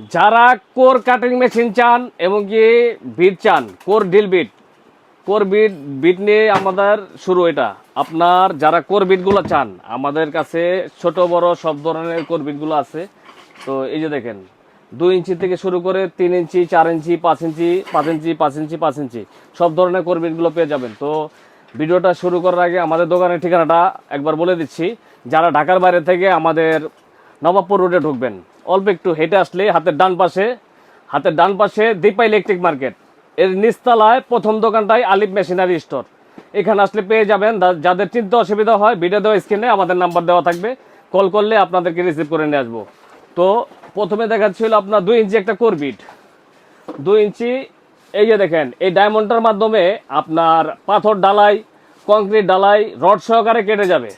যারা core cutting machine চান এবং কি বিট চান, core deal beat, core beat beat নিয়ে আমাদের শুরু এটা। আপনার যারা কোর বিটগুলো চান, আমাদের কাছে ছোট বড় সব ধরনের কোর বিটগুলো আছে। তো এই যে দেখেন, দুই ইঞ্চি থেকে শুরু করে তিন ইঞ্চি, চার ইঞ্চি, পাঁচ ইঞ্চি পাঁচ ইঞ্চি পাঁচ ইঞ্চি পাঁচ ইঞ্চি, সব ধরনের কোর বিটগুলো পেয়ে যাবেন। তো ভিডিওটা শুরু করার আগে আমাদের দোকানের ঠিকানাটা একবার বলে দিচ্ছি। যারা ঢাকার বাইরে থেকে আমাদের নবাবপুর রোডে ঢুকবেন অল্প একটু হেঁটে আসলে হাতের ডান পাশে, হাতের ডান পাশে দীপা ইলেকট্রিক মার্কেট। এর নিচতলায় প্রথম দোকানটাই আলিফ মেশিনারি স্টোর। এখানে আসলে পেয়ে যাবেন যাদের চিন্তা অসুবিধা হয়, ভিডিও দেওয়া স্ক্রিনে আমাদের নাম্বার দেওয়া থাকবে। কল করলে আপনাদেরকে রিসিভ করে নিয়ে আসব। তো প্রথমে দেখাচ্ছিল আপনার দুই ইঞ্চি একটা করবিট দুই ইঞ্চি, এই যে দেখেন, এই ডায়মন্ডটার মাধ্যমে আপনার পাথর ডালাই কংক্রিট ডালাই, রড সহকারে কেটে যাবে।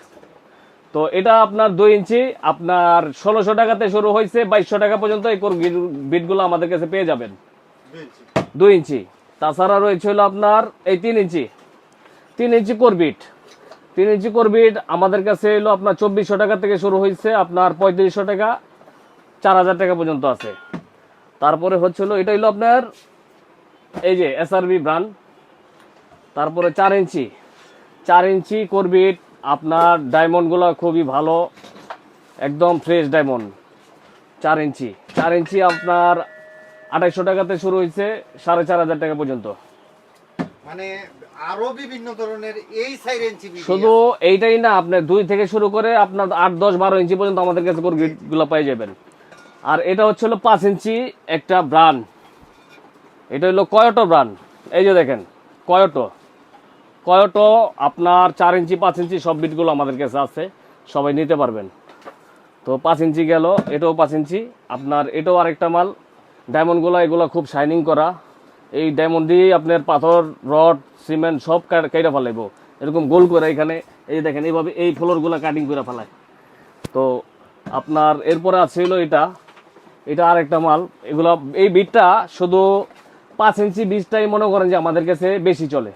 তো এটা আপনার দুই ইঞ্চি। আপনার ষোলোশো টাকাতে শুরু হয়েছে বাইশশো টাকা পর্যন্ত এই বিটগুলো আমাদের কাছে পেয়ে যাবেন। দুই ইঞ্চি। তাছাড়া রয়েছে হলো আপনার এই তিন ইঞ্চি। তিন ইঞ্চি করবিট তিন ইঞ্চি করবিট আমাদের কাছে এলো আপনার চব্বিশশো টাকা থেকে শুরু হয়েছে আপনার পঁয়ত্রিশশো টাকা চার হাজার টাকা পর্যন্ত আছে। তারপরে হচ্ছিল এটা হলো আপনার এই যে এসআরবি ব্র্যান্ড তারপরে চার ইঞ্চি। চার ইঞ্চি করবিট আপনার ডায়মন্ডগুলো খুবই ভালো একদম ফ্রেশ ডায়মন্ড চার ইঞ্চি। চার ইঞ্চি আপনার আঠাইশশো টাকাতে শুরু হয়েছে সাড়ে চার হাজার টাকা পর্যন্ত। মানে আরও বিভিন্ন ধরনের এই ইঞ্চি শুধু এইটাই না আপনার দুই থেকে শুরু করে আপনার আট দশ বারো ইঞ্চি পর্যন্ত আমাদের কাছে গুলো পেয়ে যাবেন। আর এটা হচ্ছে হলো পাঁচ ইঞ্চি একটা ব্রান্ড এটা হলো কয়টো ব্রান্ড এই যে দেখেন কয়টো? কয়টো আপনার চার ইঞ্চি, পাঁচ ইঞ্চি সব বিটগুলো আমাদের কাছে আছে। সবাই নিতে পারবেন। তো পাঁচ ইঞ্চি গেল, এটাও পাঁচ ইঞ্চি। আপনার এটাও আরেকটা মাল। ডায়মন্ডগুলো, এগুলো খুব শাইনিং করা। এই ডায়মন্ড দিয়েই আপনার পাথর, রড, সিমেন্ট সব কেটে ফেলাইবো। এরকম গোল করে এখানে, এই দেখেন, এইভাবে এই ফ্লোরগুলো কাটিং করে ফেলায়। তো আপনার এরপরে আছে হলো এটা। এটা আরেকটা মাল। এগুলো, এই বিটটা শুধু পাঁচ ইঞ্চি বীজটাই মনে করেন যে আমাদের কাছে বেশি চলে।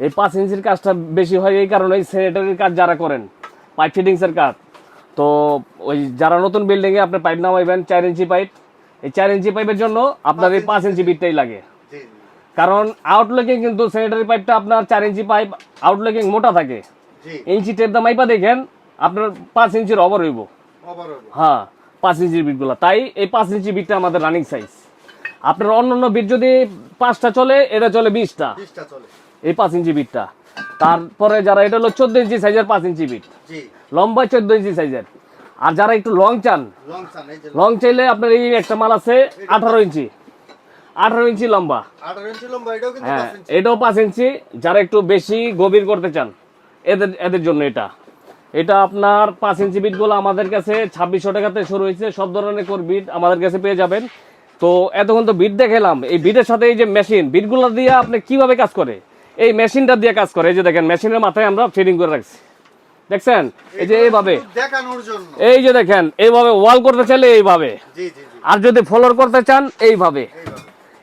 এই পাঁচ ইঞ্চির কাজটা বেশি হয় এই কারণে ওই স্যানিটারির কাজ যারা করেন পাইপ ফিটিংসের কাজ। তো ওই যারা নতুন বিল্ডিংয়ে আপনি পাইপ নামাইবেন চার ইঞ্চি পাইপ এই চার ইঞ্চি পাইপের জন্য আপনার এই পাঁচ ইঞ্চি বিটটাই লাগে। কারণ আউটলুকিং কিন্তু স্যানিটারি পাইপটা আপনার চার ইঞ্চি পাইপ আউটলুকিং মোটা থাকে। ইঞ্চি টেপ দা মাইপা দেখেন আপনার পাঁচ ইঞ্চির অভার হইব। হ্যাঁ পাঁচ ইঞ্চির বিটগুলো তাই এই পাঁচ ইঞ্চি বিটটা আমাদের রানিং সাইজ আপনার অন্য অন্য বিট যদি পাঁচটা চলে এটা চলে বিশটা। এই পাঁচ ইঞ্চি বিটটা। তারপরে যারা এটা হলো চোদ্দ ইঞ্চি সাইজের পাঁচ ইঞ্চি বিট। লম্বা চোদ্দ ইঞ্চি সাইজের। আর যারা একটু লং চান লং চাইলে আপনার এই একটা মাল আছে আঠারো ইঞ্চি। আঠারো ইঞ্চি লম্বা। হ্যাঁ এটাও পাঁচ ইঞ্চি। যারা একটু বেশি গভীর করতে চান এদের এদের জন্য এটা। এটা আপনার পাঁচ ইঞ্চি বিটগুলো আমাদের কাছে ছাব্বিশশো টাকাতে শুরু হয়েছে। সব ধরনের কোর বিট আমাদের কাছে পেয়ে যাবেন। তো এতক্ষণ তো বিট দেখালাম। এই বিটের সাথে এই যে মেশিন বিটগুলো দিয়ে আপনি কীভাবে কাজ করে? এই মেশিনটা দিয়ে কাজ করে এই যে দেখেন মেশিনের মাথায় আমরা ফিটিং করে রাখছি। দেখছেন? এই যে এইভাবে। দেখানোর জন্য। এই যে দেখেন এইভাবে ওয়াল করতে চাইলে এইভাবে। জি জি জি। আর যদি ফ্লোর করতে চান এইভাবে।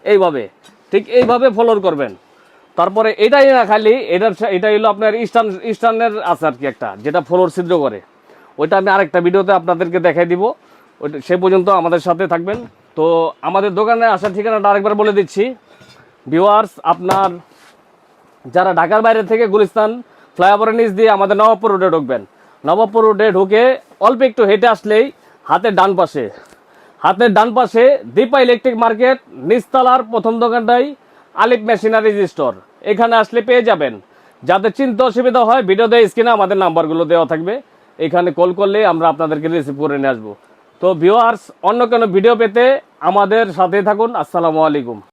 এইভাবে। ঠিক এইভাবে ফলোর করবেন। তারপরে এটাই না খালি এটার সা- এটা হলো আপনার ইস্টার্ন ইস্টার্নের আছে আর কি একটা যেটা ফ্লোর ছিদ্র করে। ওইটা আমি আরেকটা ভিডিওতে আপনাদেরকে দেখাই দিব। ওইটা সে পর্যন্ত আমাদের সাথে থাকবেন। তো আমাদের দোকানে আসার ঠিকানাটা আরেকবার বলে দিচ্ছি। ভিউয়ার্স আপনার যারা ঢাকার বাইরে থেকে গুলিস্তান ফ্লাইওভারের নিচ দিয়ে আমাদের নবাবপুর রোডে ঢুকবেন। নবাবপুর রোডে ঢুকে অল্প একটু হেঁটে আসলেই হাতের ডান পাশে। হাতের ডান পাশে দীপা ইলেকট্রিক মার্কেট নিস্তালার প্রথম দোকানটাই আলিফ মেশিনারি স্টোর। এখানে আসলে পেয়ে যাবেন। যাদের চিন্তা অসুবিধা হয়, ভিডিও দেয় স্ক্রিনে আমাদের নাম্বারগুলো দেওয়া থাকবে। এখানে কল করলে আমরা আপনাদেরকে রিসিভ করে নিয়ে আসব। তো ভিউয়ার্স অন্য কোনো ভিডিও পেতে আমাদের সাথে থাকুন। আসসালামু আলাইকুম।